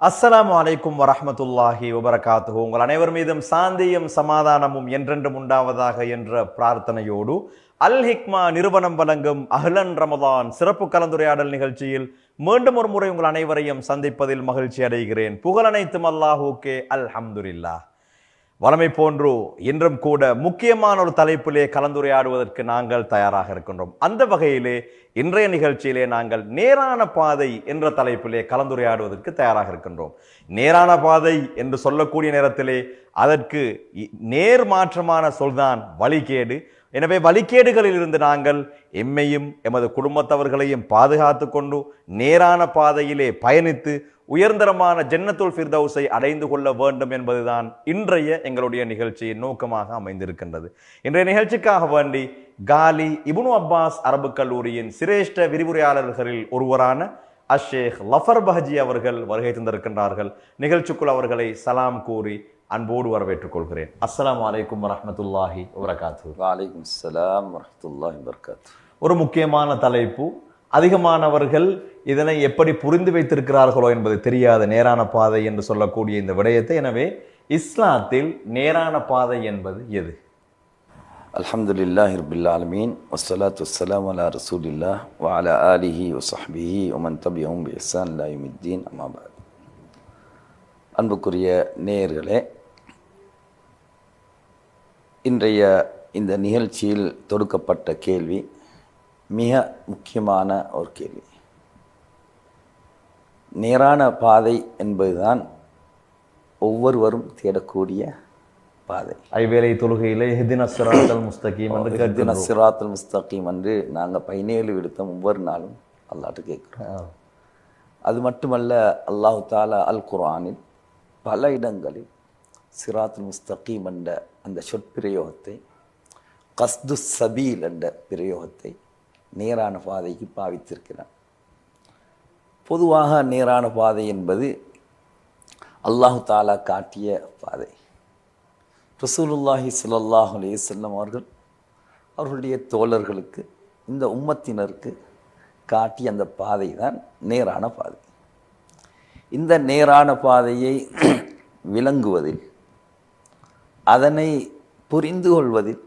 அஸ்ஸலாம் அலைக்கும் வரமத்துல்லாஹி வபரகாத்து உங்கள் அனைவர் மீதும் சாந்தியும் சமாதானமும் என்றென்றும் உண்டாவதாக என்ற பிரார்த்தனையோடு அல் ஹிக்மா நிறுவனம் வழங்கும் அஹ்லன் ரமதான் சிறப்பு கலந்துரையாடல் நிகழ்ச்சியில் மீண்டும் ஒரு முறை உங்கள் அனைவரையும் சந்திப்பதில் மகிழ்ச்சி அடைகிறேன். புகழ் அனைத்தும் அல்லாஹூக்கே ஹம்துல்லா வளமை போன்று இன்றும் கூட முக்கியமான ஒரு தலைப்பிலே கலந்துரையாடுவதற்கு நாங்கள் தயாராக இருக்கின்றோம். அந்த வகையிலே இன்றைய நிகழ்ச்சியிலே நாங்கள் நேரான பாதை என்ற தலைப்பிலே கலந்துரையாடுவதற்கு தயாராக இருக்கின்றோம். நேரான பாதை என்று சொல்லக்கூடிய நேரத்திலே அதற்கு நேர் மாற்றமான சொல்தான் வழிகேடு. எனவே வழிகேடுகளில் இருந்து நாங்கள் எம்மையும் எமது குடும்பத்தவர்களையும் பாதுகாத்து கொண்டு நேரான பாதையிலே பயணித்து உயர்ந்தரமான ஜன்னத்துல் ஃபிர்தௌஸை அடைந்து கொள்ள வேண்டும் என்பதுதான் இன்றைய எங்களுடைய நிகழ்ச்சியின் நோக்கமாக அமைந்திருக்கின்றது. இன்றைய நிகழ்ச்சிக்காக வேண்டி காலி இப்னு அப்பாஸ் அரபு கல்லூரியின் சிரேஷ்ட விரிவுரையாளர்களில் ஒருவரான அஷேக் லஃபர் பஹஜி அவர்கள் வருகை தந்திருக்கின்றார்கள். நிகழ்ச்சிக்குள் அவர்களை சலாம் கூறி அன்போடு வரவேற்றுக் கொள்கிறேன். அஸ்ஸலாமு அலைக்கும் வரஹ்மத்துல்லாஹி வபரகாத்து வலைக்கும் அஸ்ஸலாம் வரஹ்மத்துல்லாஹி வபரகாத்து ஒரு முக்கியமான தலைப்பு அதிகமானவர்கள் இதனை எப்படி புரிந்து வைத்திருக்கிறார்களோ என்பது தெரியாத நேரான பாதை என்று சொல்லக்கூடிய இந்த விடயத்தை. எனவே இஸ்லாத்தில் நேரான பாதை என்பது எது? அல்ஹம்துலில்லாஹி ஹிர்பில் ஆலமீன். வசலாத் வசலாம் அலா ரசூலில்லா வ ஆலிஹி வசஹபிஹி ஸஹ்பிஹி தபி ஓம் எஸ்ஸான் பி. இஹ்சான் அன்புக்குரிய நேயர்களே இன்றைய இந்த நிகழ்ச்சியில் தொடுக்கப்பட்ட கேள்வி மிக முக்கியமான ஒரு கேள்வி. நேரான பாதை என்பதுதான் ஒவ்வொருவரும் தேடக்கூடிய பாதை. ஐவேளை தொழுகையிலே ஹிதின சிராத்தல் முஸ்தகீம் கேட்கிறோம் சிராத்துல் முஸ்தகீம் என்று நாங்கள் பதினேழு விடுத்தம் ஒவ்வொரு நாளும் அல்லாட்ட கேட்குறோம். அது மட்டுமல்ல அல்லாஹு தாலா அல் குர்ஆனில் பல இடங்களில் சிராத்துல் முஸ்தகீம் என்ற அந்த சொற்பிரயோகத்தை கஸ்து சபீல் என்ற பிரயோகத்தை நேரான பாதைக்கு பாவித்திருக்கிறான். பொதுவாக நேரான பாதை என்பது அல்லாஹு தாலா காட்டிய பாதை. ரசூலுல்லாஹி ஸல்லல்லாஹு அலேசல்லம் அவர்கள் அவர்களுடைய தோழர்களுக்கு இந்த உம்மத்தினருக்கு காட்டிய அந்த பாதை தான் நேரான பாதை. இந்த நேரான பாதையை விளங்குவதில் அதனை புரிந்து கொள்வதில்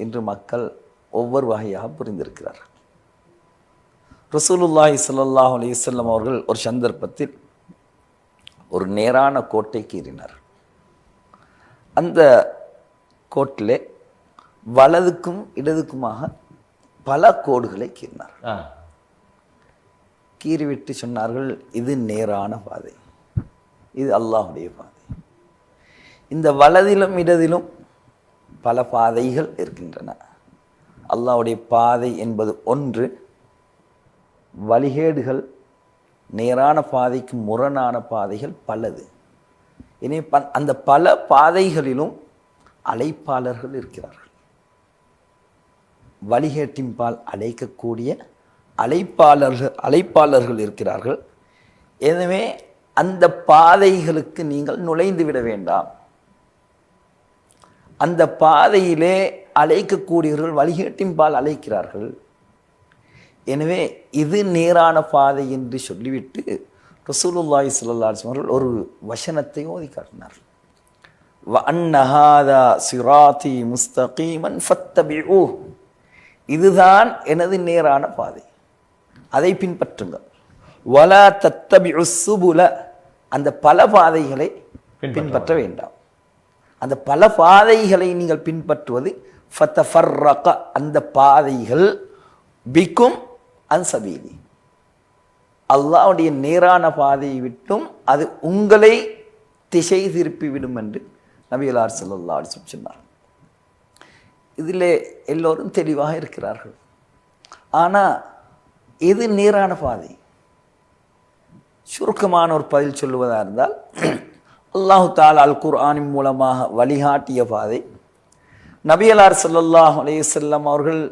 இன்று மக்கள் ஒவ்வொரு வகையாக புரிந்திருக்கிறார்கள். ரசூலுல்லாஹி அலைஹி வஸல்லம் அவர்கள் ஒரு சந்தர்ப்பத்தில் ஒரு நேரான கோட்டை கீறினார் அந்த கோட்டிலே வலதுக்கும் இடதுக்குமாக பல கோடுகளை கீறினார். கீறிவிட்டு சொன்னார்கள் இது நேரான பாதை. இது அல்லாஹுடைய பாதை. இந்த வலதிலும் இடதிலும் பல பாதைகள் இருக்கின்றன. அல்லாஹ்வுடைய பாதை என்பது ஒன்று வழிகேடுகள் நேரான பாதைக்கு முரணான பாதைகள் பலது. இனி ப- அந்த பல பாதைகளிலும் அழைப்பாளர்கள் இருக்கிறார்கள். வழிகேட்டின்பால் அழைக்கக்கூடிய அழைப்பாளர்கள் அழைப்பாளர்கள் இருக்கிறார்கள். எனவே அந்த பாதைகளுக்கு நீங்கள் நுழைந்து விட வேண்டாம். அந்த பாதையிலே அழைக்கக்கூடியவர்கள் வழிகேட்டின்பால் அழைக்கிறார்கள். எனவே இது நேரான பாதை என்று சொல்லிவிட்டு அலைஹி வஸல்லம் அவர்கள் ஒரு வசனத்தை ஓதி காட்டினார்கள். வஅன்னஹாதா சிராதி முஸ்தகீமன் ஃபத்தபிஊ இதுதான் எனது நேரான பாதை. அதை பின்பற்றுங்கள். வலா தத்தபிஉ சுபுல அந்த பல பாதைகளை பின்பற்ற வேண்டாம். அந்த பல பாதைகளை நீங்கள் பின்பற்றுவது ஃபத்தஃபர்ரக அந்த பாதைகள் பிக்கும் அன்சபீலி அல்லாவுடைய நேரான பாதையை விட்டும் அது உங்களை திசை திருப்பி விடும் என்று நபிகளார் செல்லல்லா அலைஹி சொன்னார். இதில் எல்லோரும் தெளிவாக இருக்கிறார்கள். ஆனால் எது நேரான பாதை. சுருக்கமான ஒரு பதில் சொல்லுவதாக இருந்தால் அல்லாஹு தால் அல் குர்ஆனின் மூலமாக வழிகாட்டிய பாதை. நபியலார் சொல்லல்லாஹ் அலைஹி அவர்கள்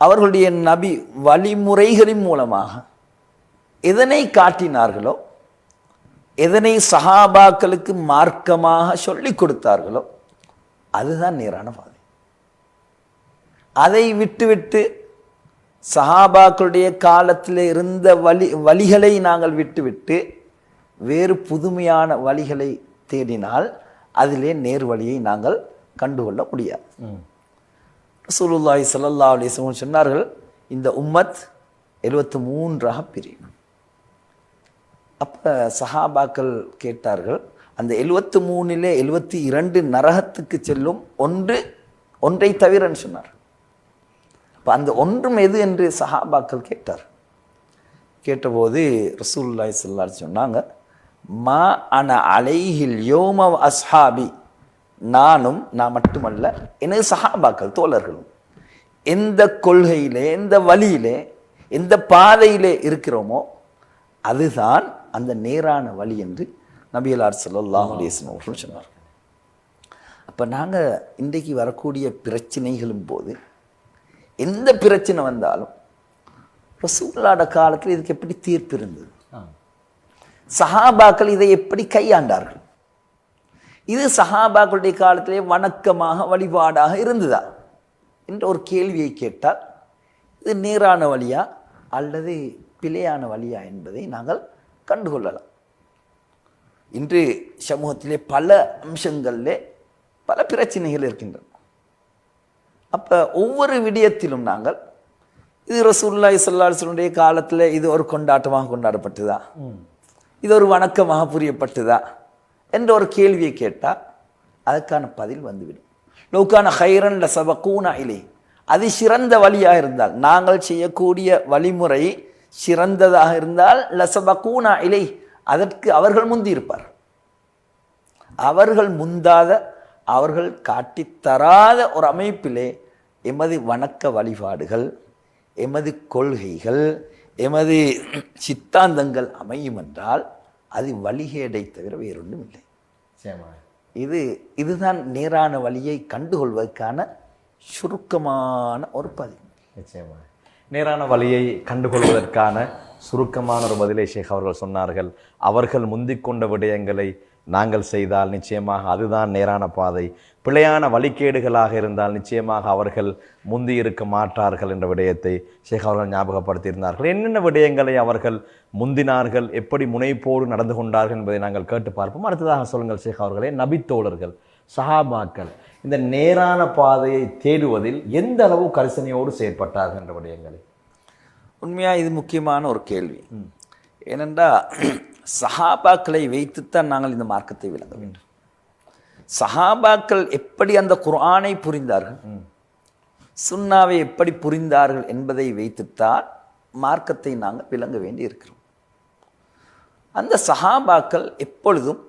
அவர்களுடைய நபி வழிமுறைகளின் மூலமாக எதனை காட்டினார்களோ எதனை சஹாபாக்களுக்கு மார்க்கமாக சொல்லிக் கொடுத்தார்களோ அதுதான் நேரான பாதை. அதை விட்டுவிட்டு சஹாபாக்களுடைய காலத்தில் இருந்த வழி வழிகளை நாங்கள் விட்டுவிட்டு வேறு புதுமையான வழிகளை தேடினால் அதிலே நேர் வழியை நாங்கள் கண்டுகொள்ள முடியாது. ம். ரசூலுல்லாஹி சல்லா அலைஹி சொன்னார்கள் இந்த உம்மத் எழுபத்து மூன்றாக பிரியும். அப்போ சஹாபாக்கள் கேட்டார்கள் அந்த எழுபத்து மூணிலே எழுபத்தி இரண்டு நரகத்துக்கு செல்லும் ஒன்று ஒன்றை தவிரன்னு சொன்னார். அப்போ அந்த ஒன்றும் எது என்று சஹாபாக்கள் கேட்டார். கேட்டபோது ரசூல்லாய் சொல்லார் சொன்னாங்க மா அன அலைஹில் யோம அஸ்ஹாபி நானும் நான் மட்டுமல்ல எனது சஹாபாக்கள் தோழர்களும் எந்த கொள்கையிலே எந்த வழியிலே எந்த பாதையிலே இருக்கிறோமோ அதுதான் அந்த நேரான வழி என்று நபியலார் வஸல்லம் அவர்கள் சொன்னார் அப்போ நாங்கள் இன்றைக்கு வரக்கூடிய பிரச்சனைகளும் போது எந்த பிரச்சனை வந்தாலும் ரசூல்லாட காலத்தில் இதுக்கு எப்படி தீர்ப்பு இருந்தது? சஹாபாக்கள் இதை எப்படி கையாண்டார்கள்? இது சஹாபாக்களுடைய காலத்திலே வணக்கமாக வழிபாடாக இருந்ததா? என்ற ஒரு கேள்வியை கேட்டால் இது நேரான வழியா அல்லது பிழையான வழியா என்பதை நாங்கள் கண்டுகொள்ளலாம். இன்று சமூகத்திலே பல அம்சங்களிலே பல பிரச்சனைகள் இருக்கின்றன. அப்போ ஒவ்வொரு விடயத்திலும் நாங்கள் இது அலைஹி வஸல்லம் காலத்தில் இது ஒரு கொண்டாட்டமாக கொண்டாடப்பட்டதா? இது ஒரு வணக்கமாக புரியப்பட்டதா? என்ற ஒரு கேள்வியை கேட்டால் அதுக்கான பதில் வந்துவிடும். லோக்கான ஹைரன் ல சபக்கூனா இலே. அது சிறந்த வழியாக இருந்தால் நாங்கள் செய்யக்கூடிய வழிமுறை சிறந்ததாக இருந்தால் லசபக்கூனா இலை. அதற்கு அவர்கள் முந்தி இருப்பார். அவர்கள் முந்தாத அவர்கள் காட்டித்தராத ஒரு அமைப்பிலே எமது வணக்க வழிபாடுகள் எமது கொள்கைகள் எமது சித்தாந்தங்கள் அமையும் என்றால் அது வழிகேடை தவிர வேறொன்றும் இல்லை இது இதுதான் நேரான வழியை கண்டுகொள்வதற்கான சுருக்கமான ஒரு பதிவு நிச்சயமாக நேரான வழியை கண்டுகொள்வதற்கான சுருக்கமான ஒரு பதிலை ஷேக் அவர்கள் சொன்னார்கள். அவர்கள் முந்திக் கொண்ட விடயங்களை நாங்கள் செய்தால் நிச்சயமாக அதுதான் நேரான பாதை. பிழையான வழிகேடுகளாக இருந்தால் நிச்சயமாக அவர்கள் முந்தி இருக்க மாட்டார்கள் என்ற விடயத்தை ஷேக் அவர்கள் ஞாபகப்படுத்தியிருந்தார்கள். என்னென்ன விடயங்களை அவர்கள் முந்தினார்கள் எப்படி முனைப்போடு நடந்து கொண்டார்கள் என்பதை நாங்கள் கேட்டு பார்ப்போம். அடுத்ததாக சொல்லுங்கள் ஷேக் அவர்களே நபித்தோழர்கள் சஹாபாக்கள் இந்த நேரான பாதையை தேடுவதில் எந்த அளவு கரிசனையோடு செயற்பட்டார்கள் என்ற விடயங்களை? உண்மையா இது முக்கியமான ஒரு கேள்வி. ஏனென்றா சஹாபாக்களை வைத்துத்தான் நாங்கள் இந்த மார்க்கத்தை விளங்க வேண்டும். சஹாபாக்கள் எப்படி அந்த குரானை புரிந்தார்கள்? சுன்னாவை எப்படி புரிந்தார்கள் என்பதை வைத்துத்தான் மார்க்கத்தை நாங்கள் விளங்க வேண்டி இருக்கிறோம் அந்த சஹாபாக்கள் எப்பொழுதும்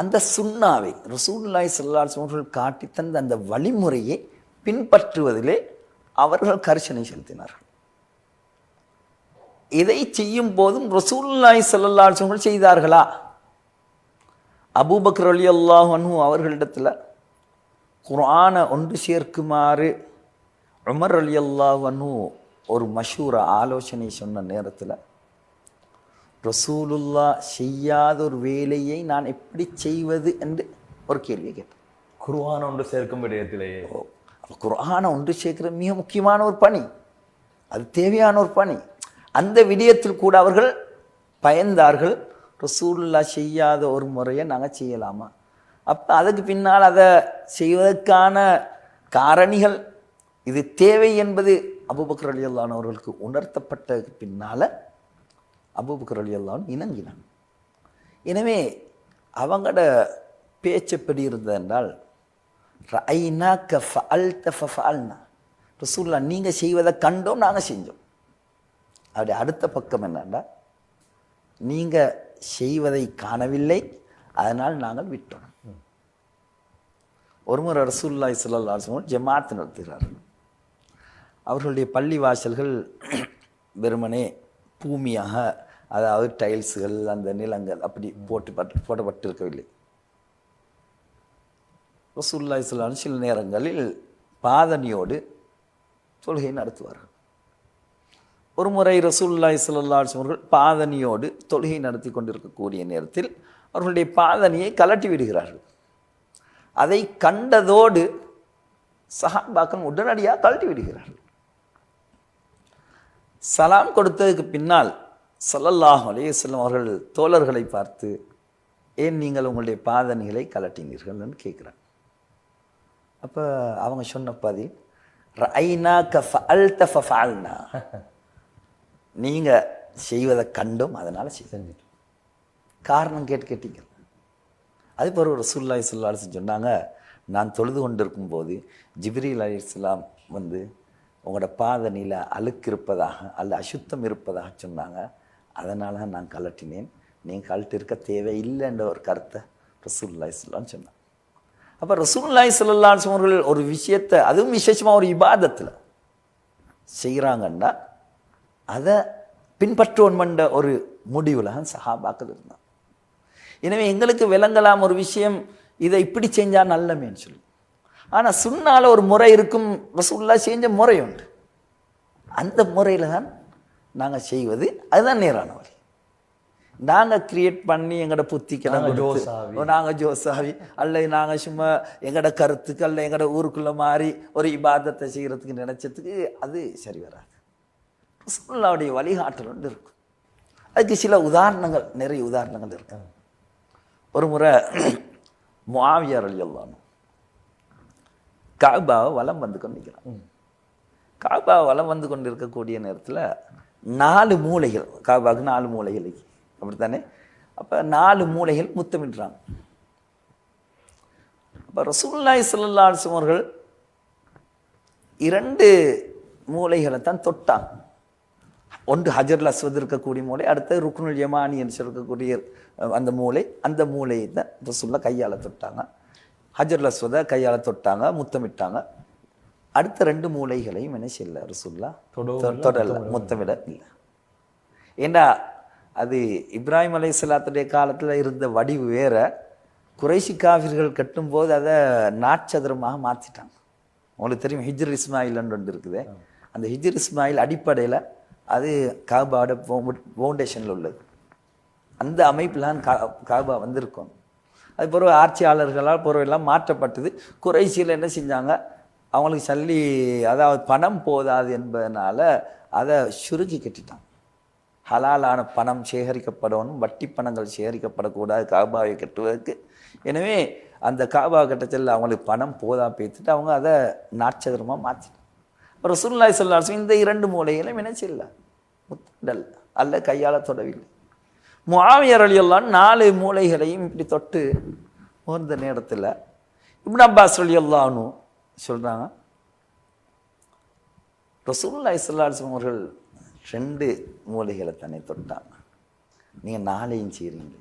அந்த சுன்னாவை ரசூல்லாய் ஸல்லல்லாஹு அலைஹி வஸல்லம் அவர்கள் தந்த அந்த வழிமுறையை பின்பற்றுவதிலே அவர்கள் கரிசனை செலுத்தினார்கள். இதை செய்யும் போதும் அலைஹி வஸல்லம் செய்தார்களா? அபூபக்கர் ரலியல்லாஹு அன்ஹு அவர்களிடத்தில் குர்ஆனை ஒன்று சேர்க்குமாறு உமர் ரலியல்லாஹு அன்ஹு ஒரு மஷூர ஆலோசனை சொன்ன நேரத்தில் ரசூலுல்லா செய்யாத ஒரு வேலையை நான் எப்படி செய்வது என்று ஒரு கேள்வி கேட்டேன். குருவான ஒன்று சேர்க்கும் விடயத்திலேயே. குர்ஆனை ஒன்று சேர்க்கிற மிக முக்கியமான ஒரு பணி. அது தேவையான ஒரு பணி. அந்த விடயத்தில் கூட அவர்கள் பயந்தார்கள். ரசூல்லா செய்யாத ஒரு முறையை நாங்கள் செய்யலாமா? அப்போ அதுக்கு பின்னால் அதை செய்வதற்கான காரணிகள் இது தேவை என்பது அபூபக்கர் அலி அவர்களுக்கு உணர்த்தப்பட்டதுக்கு பின்னால் அபூபக்கர் அலி அல்லான் இணங்கினான் எனவே அவங்களோட பேச்சு எப்படி இருந்தது என்றால் ரஐனாக்க ஃபஅல்த ஃபஅல்னா ரசூல்லா நீங்கள் செய்வதை கண்டோம் நாங்கள் செஞ்சோம். அப்படி அடுத்த பக்கம் என்னன்னா நீங்கள் செய்வதை காணவில்லை அதனால் நாங்கள் விட்டோம். ஒருமுறை ரசூல்லாய் ஸல்லல்லாஹு அலைஹி வஸல்லம் நடத்துகிறார்கள் அவர்களுடைய பள்ளி வாசல்கள் வெறுமனே பூமியாக அதாவது டைல்ஸுகள் அந்த நிலங்கள் அப்படி போட்டு பட்டு போடப்பட்டிருக்கவில்லை. ரசூல்லாய் ஸல்லல்லாஹு சில நேரங்களில் பாதனியோடு தொழுகை நடத்துவார்கள். ஒரு முறை ரசூல்லாய் ஸல்லல்லாஹு அவர்கள் பாதனியோடு தொழுகை நடத்தி கொண்டிருக்கக்கூடிய நேரத்தில் அவர்களுடைய பாதனியை கலட்டி விடுகிறார்கள். அதை கண்டதோடு சஹாபாக்கள் உடனடியாக கழட்டி விடுகிறார்கள். சலாம் கொடுத்ததுக்கு பின்னால் சல்லல்லாஹ் அலைஹி அவர்கள் தோழர்களை பார்த்து ஏன் நீங்கள் உங்களுடைய பாதணிகளை கலட்டினீர்கள்னு கேட்குறாங்க அப்போ அவங்க சொன்ன பாதி ரைனா க அல்தஃபால்னா நீங்கள் செய்வதை கண்டும் அதனால் செய்ய செஞ்சுட்டு காரணம் கேட்டு கேட்டீங்க. அது பிறகு சுல்லாய் சொல்லாலும் சொன்னாங்க நான் தொழுது கொண்டிருக்கும் போது ஜிப்ரீல் அலி இஸ்லாம் வந்து உங்களோட பாதனியில் அழுக்கு இருப்பதாக அல்ல அசுத்தம் இருப்பதாக சொன்னாங்க. அதனால நான் கலட்டினேன் நீங்கள் கழட்டு இருக்க தேவையில்லைன்ற ஒரு கருத்தை ரசூல்லாய் சொல்லான்னு சொன்னாங்க. அப்போ ரசூல்லாய் சொல்லலான்னு சொன்னவர்கள் ஒரு விஷயத்தை அதுவும் விசேஷமாக ஒரு இபாதத்தில் செய்கிறாங்கன்னா அதை பின்பற்றுவோன்மன்ற ஒரு முடிவில் சஹாபாக்கள் இருந்தான் எனவே எங்களுக்கு விளங்கலாம் ஒரு விஷயம் இதை இப்படி செஞ்சா நல்லமேன்னு சொல்லி. ஆனால் சுண்ணால ஒரு முறை இருக்கும் ரசூல்லா செஞ்ச முறை உண்டு. அந்த முறையில் தான் நாங்கள் செய்வது. அதுதான் நேரான வழி. நாங்கள் கிரியேட் பண்ணி எங்களோட புத்திக்கு நாங்க நாங்கள் ஜோசாவி. நாங்கள் ஜோசாவி. அல்லது நாங்கள் சும்மா எங்களோட கருத்துக்கு அல்ல எங்களோட ஊருக்குள்ள மாறி ஒரு இபாதத்தை செய்கிறதுக்கு நினைச்சதுக்கு அது சரி வராது. ரசூலுல்லாவுடைய வழிகாட்டல் ஒன்று இருக்கும். அதுக்கு சில உதாரணங்கள் நிறைய உதாரணங்கள் இருக்கு. ஒரு முறை முஆவியர் அல்லான்னு காபாவை வலம் வந்து கொண்டிருக்கிறான் காபாவை வலம் வந்து கொண்டு இருக்கக்கூடிய நேரத்தில் நாலு மூலைகள் காபாவுக்கு நாலு மூலைகள் இருக்கு. அப்படித்தானே? அப்போ நாலு மூலைகள் முத்தமிடுறாங்க அப்போ அலைஹி வஸல்லம் அவர்கள் இரண்டு மூலைகளை தான் தொட்டாங்க. ஒன்று ஹஜர்ல அஸ்வத் இருக்கக்கூடிய மூலை அடுத்தது ருக்குனுல் யமானி என்று சொல்லக்கூடிய அந்த மூலை அந்த மூலையை தான் ரசூல்லா கையால் தொட்டாங்க. ஹஜர்ல அஸ்வதை கையால் தொட்டாங்க முத்தமிட்டாங்க. அடுத்த ரெண்டு மூலைகளையும் என்ன செய்யல ரசூல்லா? தொடவும் தொ- தொடல. முத்தமிட இல்லை. ஏண்டா அது இப்ராஹிம் அலை சலாத்துடைய காலத்தில் இருந்த வடிவு வேற. குறைஷி காவிர்கள் கட்டும்போது அதை நாட்சதுரமாக மாற்றிட்டாங்க உங்களுக்கு தெரியும் ஹிஜ்ர் இஸ்மாயில்னு ஒன்று இருக்குது. அந்த ஹிஜ்ர் இஸ்மாயில் அடிப்படையில் அது காபாவோட ஃபவுண்டேஷனில் உள்ளது. அந்த அமைப்பில் கா காபா வந்திருக்கும். அது பிறகு ஆட்சியாளர்களால் பிறகு எல்லாம் மாற்றப்பட்டது. குறைசியில் என்ன செஞ்சாங்க? அவங்களுக்கு சல்லி அதாவது பணம் போதாது என்பதனால் அதை சுருக்கி கட்டிட்டான் ஹலாலான பணம் சேகரிக்கப்படணும் வட்டி பணங்கள் சேகரிக்கப்படக்கூடாது காபாவை கட்டுவதற்கு. எனவே அந்த காபா கட்டத்தில் அவங்களுக்கு பணம் போதா பேத்துட்டு அவங்க அதை நாட்சதரமாக மாற்றிட்டாங்க அப்புறம் ரசூலுல்லாஹி ஸல்லல்லாஹு இந்த இரண்டு மூலையிலும் என்ன செய்யல அல்ல கையால் தொடவில்லை. முஆவியர் ரலியல்லாஹு நாலு மூலைகளையும் இப்படி தொட்டு முகர்ந்த நேரத்தில் இப்னு அப்பாஸ் ரலியல்லாஹு சொல்கிறாங்க சொல்றாங்க ரசூலுல்லாஹி அவர்கள் ரெண்டு மூலைகளை தன்னை தொட்டாங்க. நீங்கள் நாளையும் செய்கிறீங்க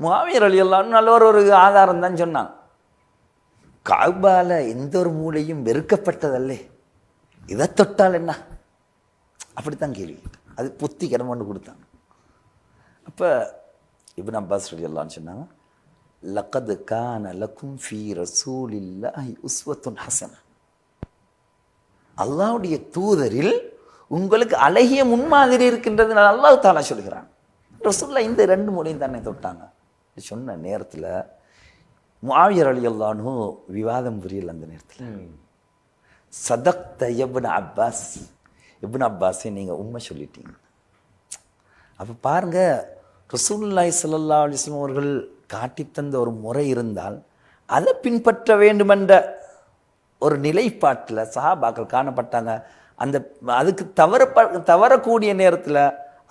முஆவியர் ரலியல்லாஹு நல்ல ஒரு ஒரு ஆதாரம் தான் சொன்னாங்க. காபால எந்த ஒரு மூலையும் வெறுக்கப்பட்டதல்லே. இதை தொட்டால் என்ன? அப்படித்தான் கேள்வி. அது புத்தி கிடமொண்டு கொடுத்தாங்க அப்போ இப்னு அப்பாஸ் ரலியல்லாஹு சொன்னாங்க லக்கது கான லக்கும் ஃபீ ரசூலில்லாஹி உஸ்வத்துன் ஹசன. அல்லாவுடைய தூதரில் உங்களுக்கு அழகிய முன்மாதிரி இருக்கின்றது அல்லாஹ் தாலா சொல்கிறான். ரசூல்லா இந்த ரெண்டு மூலையும் தானே தொட்டாங்க. சொன்ன நேரத்தில் முஆவியர் ரலியல்லாஹு விவாதம் புரியல அந்த நேரத்தில். சதக்த இப்னு அப்பாஸ். இப்னு அப்பாஸை நீங்கள் உண்மை சொல்லிட்டீங்க. அப்போ பாருங்க ரசூலுல்லாஹி ஸல்லல்லாஹு அலைஹி வஸல்லம் அவர்கள் காட்டித் தந்த ஒரு முறை இருந்தால் அதை பின்பற்ற வேண்டுமென்ற ஒரு நிலைப்பாட்டில் சஹாபாக்கள் காணப்பட்டாங்க. அந்த அதுக்கு தவற தவறக்கூடிய நேரத்தில்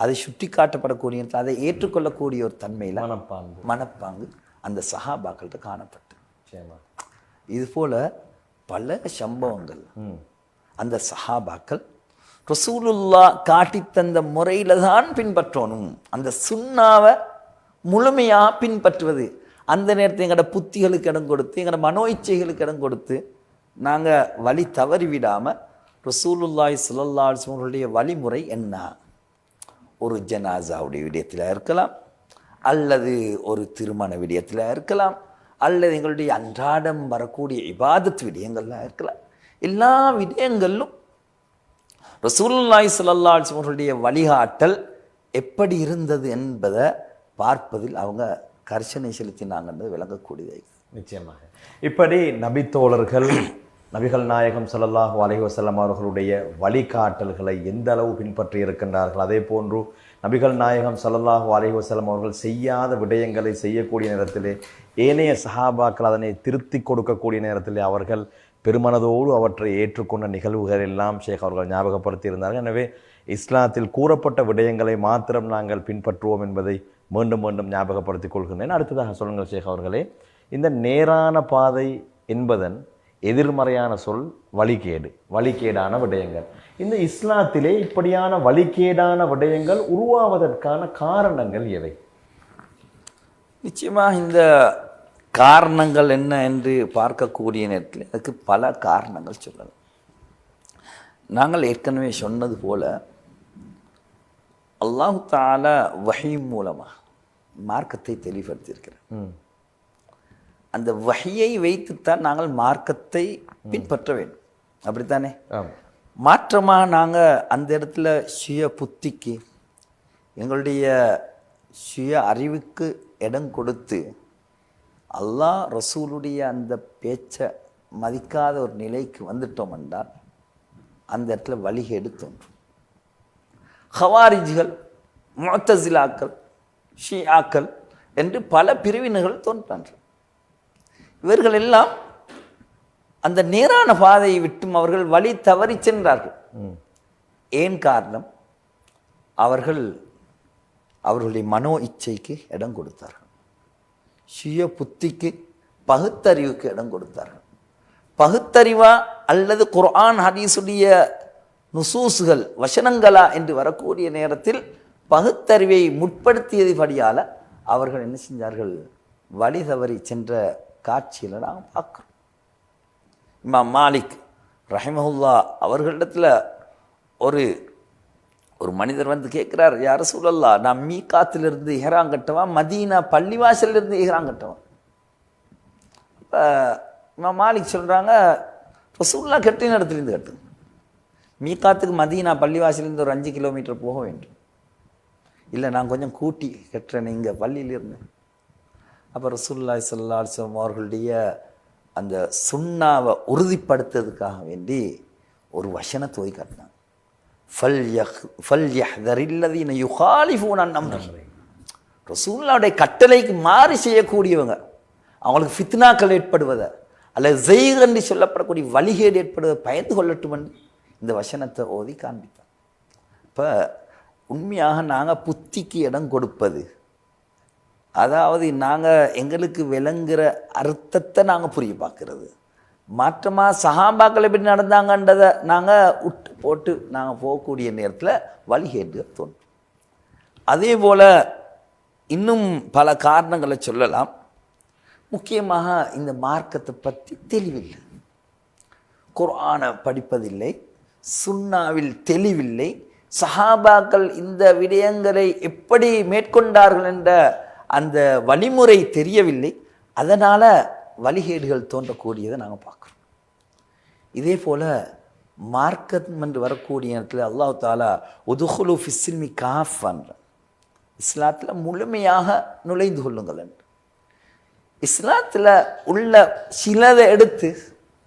அதை சுட்டி காட்டப்படக்கூடிய நேரத்தில் அதை ஏற்றுக்கொள்ளக்கூடிய ஒரு தன்மையில் மனப்பான்பு மனப்பாங்கு அந்த சஹாபாக்கள்கிட்ட காணப்பட்டு இது போல பல சம்பவங்கள். அந்த சஹாபாக்கள் ரசூலுல்லா காட்டித் தந்த முறையில தான் பின்பற்றணும். அந்த சுண்ணாவை முழுமையா பின்பற்றுவது. அந்த நேரத்தை எங்களோட புத்திகளுக்கு இடம் கொடுத்து எங்களோட மனோ இச்சைகளுக்கு இடம் கொடுத்து நாங்க வழி தவறி விடாம ரசூலுல்லாஹி ஸல்லல்லாஹு அலைஹி வஸல்லம் அவர்களுடைய வழிமுறை என்ன? ஒரு ஜனாசாவுடைய விடயத்தில் இருக்கலாம். அல்லது ஒரு திருமண விடயத்தில் இருக்கலாம். அல்லது எங்களுடைய அன்றாடம் வரக்கூடிய இபாதத் விடயங்கள்லாம் இருக்கலாம் எல்லா விடயங்களிலும் ரசூல்லாய் ஸல்லல்லாஹு அவர்களுடைய வழிகாட்டல் எப்படி இருந்தது என்பதை பார்ப்பதில் அவங்க கர்ஷனை செலுத்தினாங்கன்றது விளங்கக்கூடியது. நிச்சயமாக. இப்படி நபித்தோழர்கள் நபிகள் நாயகம் சல்லாஹூ அலைஹி வஸல்லம் அவர்களுடைய வழிகாட்டல்களை எந்த அளவு பின்பற்றி இருக்கின்றார்கள்? அதே போன்று நபிகள் நாயகம் ஸல்லல்லாஹு அலைஹி அவர்கள் செய்யாத விடயங்களை செய்யக்கூடிய நேரத்திலே ஏனைய சஹாபாக்கள் அதனை திருத்தி கொடுக்கக்கூடிய நேரத்திலே அவர்கள் பெருமனதோடு அவற்றை ஏற்றுக்கொண்ட நிகழ்வுகள் எல்லாம் ஷேக் அவர்கள் ஞாபகப்படுத்தி இருந்தார்கள் எனவே இஸ்லாத்தில் கூறப்பட்ட விடயங்களை மாத்திரம் நாங்கள் பின்பற்றுவோம் என்பதை மீண்டும் மீண்டும் ஞாபகப்படுத்திக் கொள்கின்றேன். அடுத்ததாக சொல்லுங்கள் ஷேக் அவர்களே இந்த நேரான பாதை என்பதன் எதிர்மறையான சொல் வழிகேடு வழிகேடான விடயங்கள். இந்த இஸ்லாத்திலே இப்படியான வழிகேடான விடயங்கள் உருவாவதற்கான காரணங்கள் எவை? நிச்சயமாக இந்த காரணங்கள் என்ன என்று பார்க்கக்கூடிய நேரத்தில் அதுக்கு பல காரணங்கள் சொல்லலாம். நாங்கள் ஏற்கனவே சொன்னது போல அல்லாஹு தாலா வஹி மூலமாக மார்க்கத்தை தெளிவுபடுத்தியிருக்கிறார். ம். அந்த வஹியை வைத்துத்தான் நாங்கள் மார்க்கத்தை பின்பற்ற வேண்டும். அப்படித்தானே? மாற்றமாக நாங்கள் அந்த இடத்துல சுய புத்திக்கு எங்களுடைய சுய அறிவுக்கு இடம் கொடுத்து அல்லாஹ் ரசூலுடைய அந்த பேச்சை மதிக்காத ஒரு நிலைக்கு வந்துட்டோம் என்றால் அந்த இடத்துல வழிகேடு தோன்றும். ஹவாரிஜ்கள் முத்தசிலாக்கள் ஷியாக்கள் என்று பல பிரிவினர்கள் தோன்றார்கள். இவர்கள் எல்லாம் அந்த நேரான பாதையை விட்டும் அவர்கள் வழி தவறி சென்றார்கள். ம். ஏன் காரணம்? அவர்கள் அவர்களுடைய மனோ இச்சைக்கு இடம் கொடுத்தார்கள். சுய புத்திக்கு பகுத்தறிவுக்கு இடம் கொடுத்தார்கள். பகுத்தறிவா அல்லது குர்ஆன் ஹதீஸுடைய நுசூசுகள் வசனங்களா என்று வரக்கூடிய நேரத்தில் பகுத்தறிவை முற்படுத்தியது படியால் அவர்கள் என்ன செஞ்சார்கள்? வழி தவறி சென்ற காட்சியில் நாம் பார்க்குறோம். இமாம் மாலிக் ரஹிமஹுல்லா அவர்களிடத்தில் ஒரு ஒரு மனிதர் வந்து கேட்குறார் யார சூழல்லா நான் மீகாத்திலிருந்து இஹ்ராம் கட்டவா? மதீனா பள்ளிவாசலிருந்து இஹ்ராம் கட்டவா? இப்போ இமாம் மாலிக் சொல்கிறாங்க ரசூல்லா கட்டின இடத்துலேருந்து கட்டுங்க. மீகாத்துக்கு மதீனா பள்ளிவாசலேருந்து ஒரு அஞ்சு கிலோமீட்டர் போக வேண்டும். இல்லை நான் கொஞ்சம் கூட்டி கட்டுறேன் இங்கே பள்ளியிலிருந்து. அப்போ ரசூல்லாய் சல்லா அவர்களுடைய அந்த சுண்ணாவை உறுதிப்படுத்துறதுக்காக வேண்டி ஒரு வசனத்தை ஓதி காட்டினாங்க. ஃபல் யஹ் ஃபல் யஹ்தரில்லதீன யுகாலிஃபூன் அன் ரசூல்லாவுடைய கட்டளைக்கு மாறி செய்யக்கூடியவங்க. அவங்களுக்கு ஃபித்னாக்கள் ஏற்படுவதை அல்லது என்று சொல்லப்படக்கூடிய வழிகேடு ஏற்படுவதை பயந்து கொள்ளட்டும் என்று இந்த வசனத்தை ஓதி காண்பித்தார் இப்போ உண்மையாக நாங்கள் புத்திக்கு இடம் கொடுப்பது அதாவது நாங்கள் எங்களுக்கு விளங்குகிற அர்த்தத்தை நாங்கள் புரிய பார்க்கறது. மாற்றமாக சஹாபாக்கள் எப்படி நடந்தாங்கன்றதை நாங்கள் விட்டு போட்டு நாங்கள் போகக்கூடிய நேரத்தில் வழிகேடு தோன்றும். அதே போல் இன்னும் பல காரணங்களை சொல்லலாம். முக்கியமாக இந்த மார்க்கத்தை பற்றி தெளிவில்லை. குரானை படிப்பதில்லை சுண்ணாவில் தெளிவில்லை. சஹாபாக்கள் இந்த விடயங்களை எப்படி மேற்கொண்டார்கள் என்ற அந்த வழிமுறை தெரியவில்லை. அதனால் வழிகேடுகள் தோன்றக்கூடியதை நாங்கள் பார்க்குறோம். இதே போல் மார்க்கம் என்று வரக்கூடிய நேரத்தில் அல்லாஹு தாலா உதுகுலு ஃபிஸ்ஸில்மி காஃபன்ற இஸ்லாத்தில் முழுமையாக நுழைந்து கொள்ளுங்கள் என்று. இஸ்லாத்தில் உள்ள சிலதை எடுத்து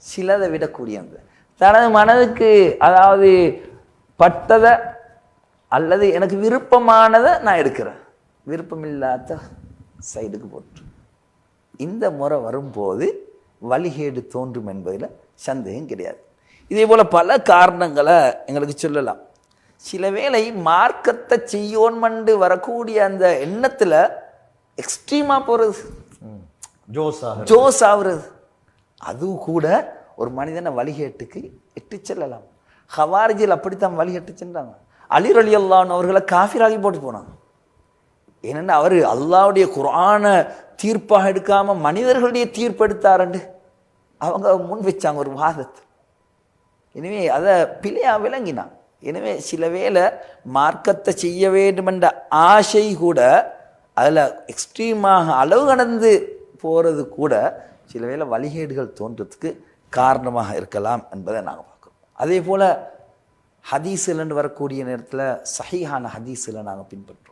சிலதை விடக்கூடியது தனது மனதுக்கு அதாவது பட்டதை அல்லது எனக்கு விருப்பமானதை நான் எடுக்கிறேன். விருப்பமில்லாத சைடுக்கு போட்டு. இந்த முறை வரும்போது வழிகேடு தோன்றும் என்பதில் சந்தேகம் கிடையாது. இதே போல் பல காரணங்களை எங்களுக்கு சொல்லலாம். சில வேளை மார்க்கத்தை செய்யோன்மண்டு வரக்கூடிய அந்த எண்ணத்தில் எக்ஸ்ட்ரீமாக போகிறது ம். ஜோஸாக ஜோஸ் ஆகுறது. அது கூட ஒரு மனிதனை வழிகேட்டுக்கு இட்டு செல்லலாம். ஹவாரிஜில் அப்படித்தான் வழிகட்டு சென்றாங்க. அலி அலி அல்லான் அவர்களை காஃபிராகி போட்டு போனாங்க. ஏனென்னா அவர் அல்லாவுடைய குரான தீர்ப்பாக எடுக்காமல் மனிதர்களுடைய தீர்ப்பு எடுத்தாரண்டு அவங்க முன் வச்சாங்க ஒரு வாதத்தை. எனவே அதை பிழையாக விளங்கினான் எனவே சில வேளை மார்க்கத்தை செய்ய வேண்டுமென்ற ஆசை கூட அதில் எக்ஸ்ட்ரீமாக அளவு கடந்து போகிறது கூட சில வேளை வழிகேடுகள் தோன்றதுக்கு காரணமாக இருக்கலாம் என்பதை நாங்கள் பார்க்குறோம். அதே போல் ஹதீஸில் வரக்கூடிய நேரத்தில் சஹிஹான ஹதீஸில் நாங்கள் பின்பற்றுறோம்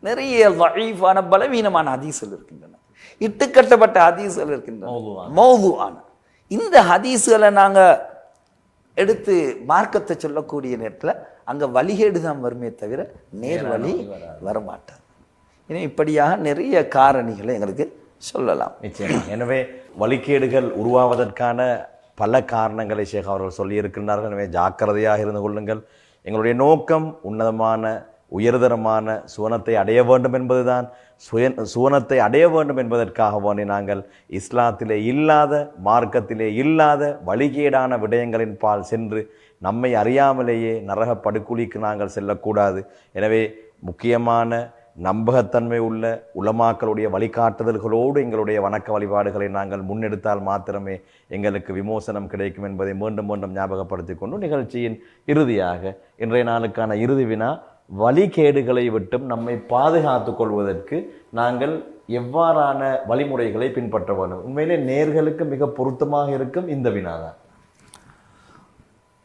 நிறைய வழீஃபான பலவீனமான ஹதீஸ்கள் இருக்கின்றன. இட்டுக்கட்டப்பட்ட ஹதீஸ்கள் இருக்கின்றன. மௌதுவான. இந்த ஹதீஸுகளை நாங்க எடுத்து மார்க்கத்தை சொல்லக்கூடிய நேரத்துல அங்க வழிகேடு தான் வருமே தவிர நேர் வழி வரமாட்டார். ஏன்னா இப்படியாக நிறைய காரணிகளை எங்களுக்கு சொல்லலாம். நிச்சயமா. எனவே வழிகேடுகள் உருவாவதற்கான பல காரணங்களை ஷேக் அவர்கள் சொல்லியிருக்கின்றார்கள். எனவே ஜாக்கிரதையாக இருந்து கொள்ளுங்கள். எங்களுடைய நோக்கம் உன்னதமான உயர்தரமான சுவனத்தை அடைய வேண்டும் என்பதுதான். சுய சுவனத்தை அடைய வேண்டும் என்பதற்காகவானே நாங்கள் இஸ்லாத்திலே இல்லாத மார்க்கத்திலே இல்லாத வழிகேடான விடயங்களின் பால் சென்று நம்மை அறியாமலேயே நரக படுகொலிக்கு நாங்கள் செல்லக்கூடாது. எனவே முக்கியமான நம்பகத்தன்மை உள்ள உலமாக்களுடைய வழிகாட்டுதல்களோடு எங்களுடைய வணக்க வழிபாடுகளை நாங்கள் முன்னெடுத்தால் மாத்திரமே எங்களுக்கு விமோசனம் கிடைக்கும் என்பதை மீண்டும் மீண்டும் ஞாபகப்படுத்திக் கொண்டு நிகழ்ச்சியின் இறுதியாக இன்றைய நாளுக்கான இறுதி வினா வழிகேடுகளை விட்டும் நம்மை பாதுகாத்துக் கொள்வதற்கு நாங்கள் எவ்வாறான வழிமுறைகளை பின்பற்ற வேண்டும்? உண்மையிலே நேர்களுக்கு மிக பொருத்தமாக இருக்கும் இந்த வினாதான்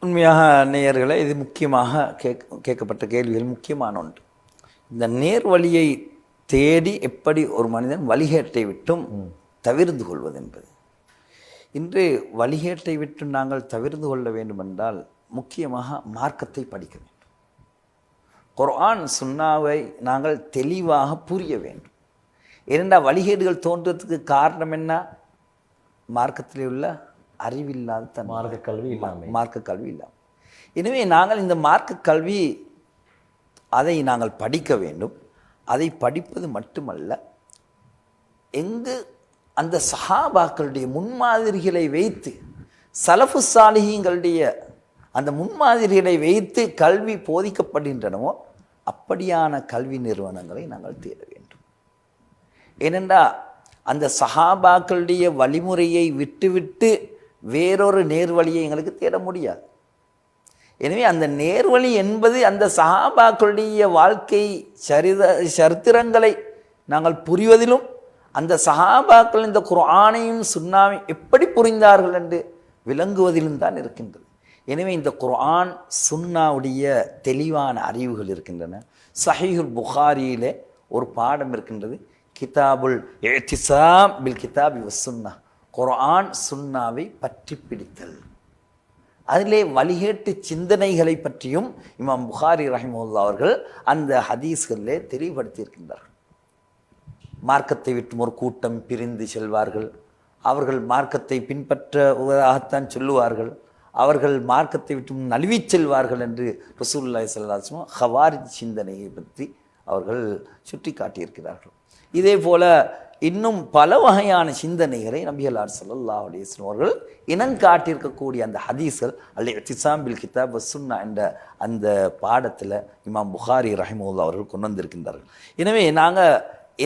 உண்மையாக நேயர்களே இது முக்கியமாக கேக் கேட்கப்பட்ட கேள்விகள் முக்கியமான ஒன்று. இந்த நேர் வழியை தேடி எப்படி ஒரு மனிதன் வழிகேட்டை விட்டும் தவிர்ந்து கொள்வது என்பது. இன்று வழிகேட்டை விட்டு நாங்கள் தவிர்ந்து கொள்ள வேண்டுமென்றால் முக்கியமாக மார்க்கத்தை படிக்க வேண்டும். குர்ஆன் சுன்னாவை நாங்கள் தெளிவாக புரிய வேண்டும். ஏனென்றால் வழிகேடுகள் தோன்றதுக்கு காரணம் என்ன? மார்க்கத்திலே உள்ள அறிவில்லாத தன்மை. மார்க்க கல்வி இல்லாமை. மார்க்க கல்வி இல்லாமல் எனவே நாங்கள் இந்த மார்க்க கல்வி அதை நாங்கள் படிக்க வேண்டும். அதை படிப்பது மட்டுமல்ல எங்கு அந்த சஹாபாக்களுடைய முன்மாதிரிகளை வைத்து சலஃபு சாலிஹீங்களுடைய அந்த முன்மாதிரிகளை வைத்து கல்வி போதிக்கப்படுகின்றனவோ அப்படியான கல்வி நிறுவனங்களை நாங்கள் தேட வேண்டும். ஏனென்றால் அந்த சஹாபாக்களுடைய வழிமுறையை விட்டுவிட்டு வேறொரு நேர்வழியை எங்களுக்கு தேட முடியாது. எனவே அந்த நேர்வழி என்பது அந்த சஹாபாக்களுடைய வாழ்க்கை சரித சரித்திரங்களை நாங்கள் புரிவதிலும் அந்த சஹாபாக்கள் இந்த குரானையும் சுண்ணாவையும் எப்படி புரிந்தார்கள் என்று விளங்குவதிலும் தான் இருக்கின்றது. எனவே இந்த குர்ஆன் சுன்னாவுடைய தெளிவான அறிவுகள் இருக்கின்றன. சஹீஹுல் புகாரியிலே ஒரு பாடம் இருக்கின்றது. கிதாபுல் இஹ்திசாம் பில் கிதாபி வசுன்னா குர்ஆன் சுன்னாவை பற்றி பிடித்தல். அதிலே வழிகேட்டு சிந்தனைகளை பற்றியும் இமாம் புகாரி ரஹிமுல்லா அவர்கள் அந்த ஹதீஸ்களிலே தெளிவுபடுத்தியிருக்கின்றார்கள். மார்க்கத்தை விட்டும் ஒரு கூட்டம் பிரிந்து செல்வார்கள். அவர்கள் மார்க்கத்தை பின்பற்றுவதாகத்தான் சொல்லுவார்கள். அவர்கள் மார்க்கத்தை விட்டும் நழுவிச் செல்வார்கள் என்று ரசூல்லாய் ஸல்லல்லாஹு ஹவாரிஜ் சிந்தனையை பற்றி அவர்கள் சுட்டி காட்டியிருக்கிறார்கள் இதே போல இன்னும் பல வகையான சிந்தனைகளை நபிகளார் சல்லா அலிஸ்லம் அவர்கள் இனம் காட்டியிருக்கக்கூடிய அந்த ஹதீஸ்கள் அல்ல திசாம்பில் கிதாப் சுன்னா என்ற அந்த பாடத்தில் இமாம் புகாரி ரஹிமுல்லா அவர்கள் கொண்டு வந்திருக்கின்றார்கள். எனவே நாங்கள்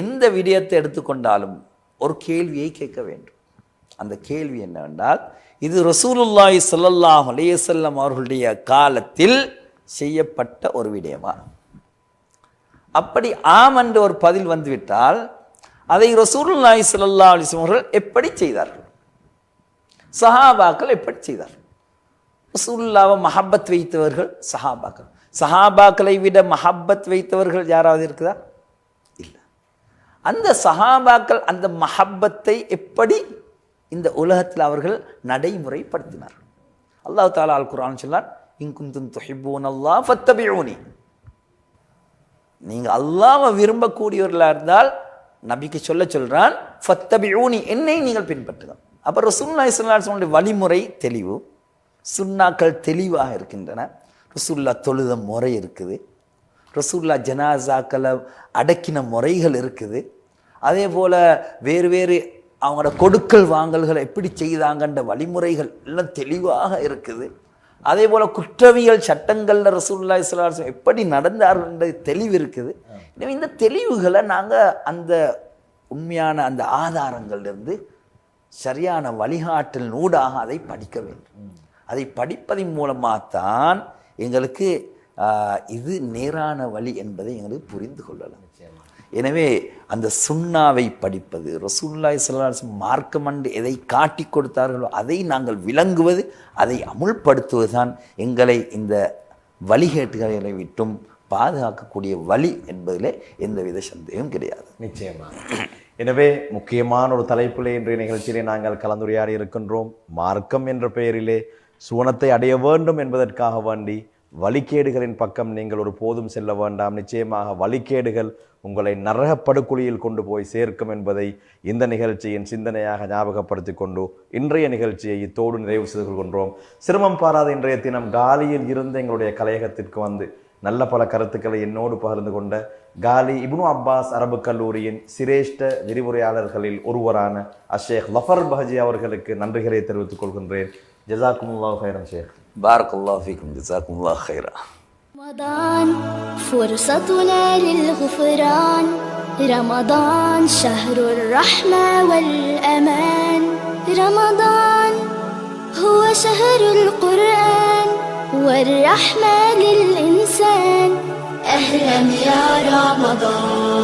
எந்த விடயத்தை எடுத்துக்கொண்டாலும் ஒரு கேள்வியை கேட்க வேண்டும். அந்த கேள்வி என்னவென்றால் இது ரசூலுல்லாய் சொல்லல்லாம் அலையசல்லம் அவர்களுடைய காலத்தில் செய்யப்பட்ட ஒரு விடயமா? அப்படி ஆம் என்று ஒரு பதில் வந்துவிட்டால் அதை ரசூலுல்லாஹி ஸல்லல்லாஹு அலைஹி அவர்கள் எப்படி செய்தார்கள்? சஹாபாக்கள் எப்படி செய்தார்கள்? ரசூல்லாவை மஹப்பத் வைத்தவர்கள் சஹாபாக்கள். சஹாபாக்களை விட மஹப்பத் வைத்தவர்கள் யாராவது இருக்குதா? இல்லை. அந்த சஹாபாக்கள் அந்த மஹப்பத்தை எப்படி இந்த உலகத்தில் அவர்கள் நடைமுறைப்படுத்தினார். அல்லாஹ் தாலா அல் குரான் சொன்னார் இங்குந்தும் தொஹிபூன் அல்லாஹ் ஃபத்தபியோனி நீங்கள் அல்லாவை விரும்பக்கூடியவர்களாக இருந்தால் நபிக்கு சொல்ல சொல்கிறான் ஃபத்தபிஊனி என்னை நீங்கள் பின்பற்றுங்கள். அப்புறம் ரசூல்லா இஸ்லாடைய வழிமுறை தெளிவு சுன்னாக்கள் தெளிவாக இருக்கின்றன. ரசூல்லா தொழுத முறை இருக்குது. ரசூல்லா ஜனாசாக்களை அடக்கின முறைகள் இருக்குது. அதே போல் வேறு வேறு அவங்களோட கொடுக்கல் வாங்கல்களை எப்படி செய்தாங்கன்ற வழிமுறைகள் எல்லாம் தெளிவாக இருக்குது. அதே போல் குற்றவியல் சட்டங்களில் ரசூல்லா இஸ்லாம் எப்படி நடந்தார்கள் தெளிவு இருக்குது. எனவே இந்த தெளிவுகளை நாங்கள் அந்த உண்மையான அந்த ஆதாரங்கள்லேருந்து சரியான வழிகாட்டல் நூடாக அதை படிக்க வேண்டும். அதை படிப்பதன் மூலமாகத்தான் எங்களுக்கு இது நேரான வழி என்பதை எங்களுக்கு புரிந்து கொள்ளலாம். எனவே அந்த சுண்ணாவை படிப்பது ரசூல்லாய் மார்க்கம் அண்டு எதை காட்டி கொடுத்தார்களோ அதை நாங்கள் விளங்குவது அதை அமுல்படுத்துவது தான் எங்களை இந்த வழிகேட்டுகளை விட்டும் பாதுகாக்கக்கூடிய வழி என்பதிலே எந்தவித சந்தேகம் கிடையாது. நிச்சயமாக எனவே முக்கியமான ஒரு தலைப்பிலே இன்றைய நிகழ்ச்சியிலே நாங்கள் கலந்துரையாடி இருக்கின்றோம். மார்க்கம் என்ற பெயரிலே சுவனத்தை அடைய வேண்டும் என்பதற்காக வேண்டி வழிகேடுகளின் பக்கம் நீங்கள் ஒரு போதும் செல்ல வேண்டாம். நிச்சயமாக வழிகேடுகள் உங்களை நரக கொண்டு போய் சேர்க்கும் என்பதை இந்த நிகழ்ச்சியின் சிந்தனையாக ஞாபகப்படுத்திக் கொண்டு இன்றைய நிகழ்ச்சியை இத்தோடு நிறைவு செய்து கொள்கின்றோம். சிரமம் பாராத இன்றைய தினம் காலியில் இருந்து எங்களுடைய கலையகத்திற்கு வந்து நல்ல பல கருத்துக்களை என்னோடு பகிர்ந்து கொண்ட காலி இப்னு அப்பாஸ் அரபு கல்லூரியின் சிரேஷ்ட விரிவுரையாளர்களில் ஒருவரான அஷேக் லஃபர் பஹஜி அவர்களுக்கு நன்றிகளை தெரிவித்துக் கொள்கின்றேன். جزاكم الله خيرا شيخ. بارك الله فيكم جزاكم الله خيرا. رمضان فرصتنا للغفران. رمضان شهر الرحمة والأمان. رمضان هو شهر القرآن والرحمة للإنسان. أهلا يا رمضان.